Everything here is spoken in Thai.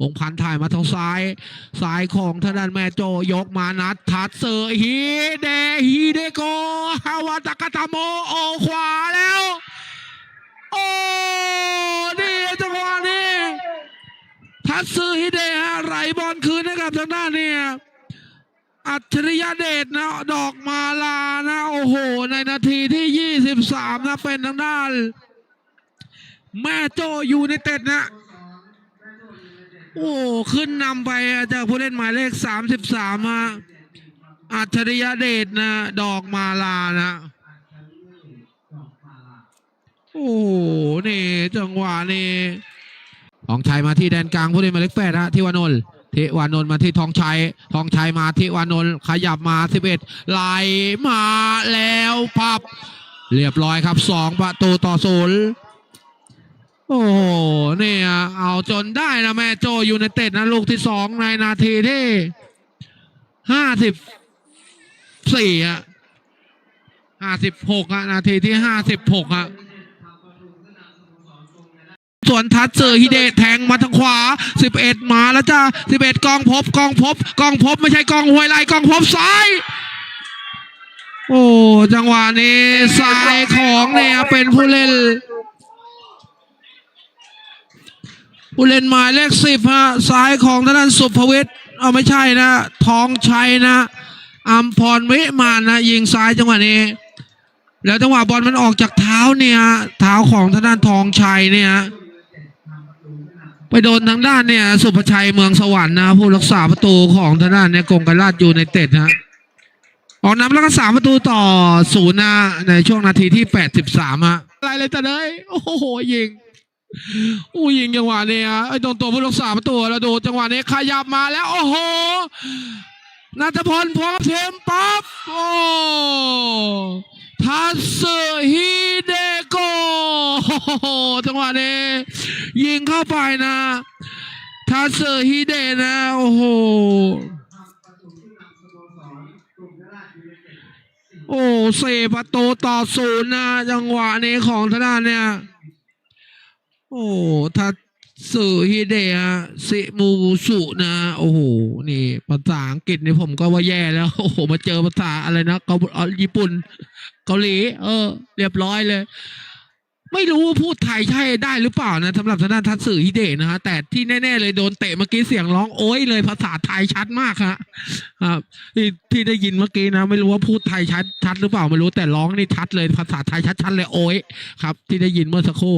วงพันธ์ถ่ายมาทางซ้าย ซ้ายของทางด้านแม่โจยกมานัดทัดเซอร์ฮีเดฮีเดโกฮาวาตากาตาโมโอขวาแล้ว โอ้นี่จังหวะนี้ ทัตซึฮิเดะฮะไหลบอลคืนให้กับทางด้านเนี่ยอัจฉริยะเดชนะดอกมาลานะ โอ้โห ในนาทีที่ 23 นะ เป็นทางด้าน แม่โจยูในเต็ดนะ โอ้ขึ้นนำไปจากผู้เล่นหมายเลข33มสิบสามอัจฉริยะเดชนะ ดอกมาลานะโอ้โหนี่จังหวะนี้ทองชัยมาที่แดนกลางผู้เล่นหมายเลขแปดฮะทิวานนท์ทิวานนท์มาที่ทองชัย ทองชัยมาทิวานนท์ขยับมาสิบเอ็ดไหลมาแล้วพับ เรียบร้อยครับสองประตูต่อศูนย์ โอ้โหเนี่ยเอาจนได้นะแม่โจยูไนเต็ดนะลูกที่สองในนาทีที่ห้าสิบสี่ฮะห้าสิบหกฮะนาทีที่ห้าสิบหกฮะส่วนทัดเจอฮิเดะแทงมาทางขวา 11 มาแล้วจ้า11 กองพบกองพบกองพบไม่ใช่กองห้วยไล่กองพบซ้าย โอ้ จังหวะนี้ซ้ายของเนี่ยเป็นผู้เล่น ผู้เล่นหมายเลขสิบฮะซ้ายของทางด้านสุภวิทย์เอาไม่ใช่นะทองชัยนะอัมพรวิมานนะยิงซ้ายจังหวะนี้ แล้วจังหวะบอลมันออกจากเท้าเนี่ยเท้าของทางด้านทองชัยเนี่ยไปโดนทางด้านเนี่ย สุภชัยเมืองสวรรค์นะผู้รักษาประตูของทางด้านเนี่ยกงกรราชยูไนเต็ดฮะออกนำแล้วก็สามประตูต่อศูนย์นะในช่วงนาทีที่แปดสิบสามฮะอะไรเลยแต่เลยโอ้โหยิง อู้ยิงจังหวะนี้ยไอ้ตรงตัวผู้รักษาประตูแล้วดูจังหวะนี้ขยับมาแล้ว โอ้โหนัทพลพร้อมเทมปั๊บโอ้ทัสเซฮิเดโกโอ้โหจังหวะนี้ ยิงเข้าไปนะทัสเซฮิเดนะโอ้โหโอ้เซประตูต่อศูนย์นะ จังหวะนี้ของทางด้านเนี่ย โอ้ทัสเซอฮิเดะซิมูสุนะ โอ้โห นี่ ภาษาอังกฤษนี่ผมก็ว่าแย่แล้ว โอ้โห มาเจอภาษาอะไรนะเกาญี่ปุ่น เกาหลี เออ เรียบร้อยเลย ไม่รู้ว่าพูดไทยใช่ได้หรือเปล่านะสำหรับทางด้านทัศสื่อฮิเดะนะฮะ แต่ที่แน่ๆเลยโดนเตะเมื่อกี้เสียงร้องโอ้ยเลยภาษาไทยชัดมากฮะครับที่ที่ได้ยินเมื่อกี้นะ ไม่รู้ว่าพูดไทยชัดชัดหรือเปล่าไม่รู้แต่ร้องนี่ชัดเลยภาษาไทยชัดๆเลยโอ้ยครับ ที่ได้ยินเมื่อสักครู่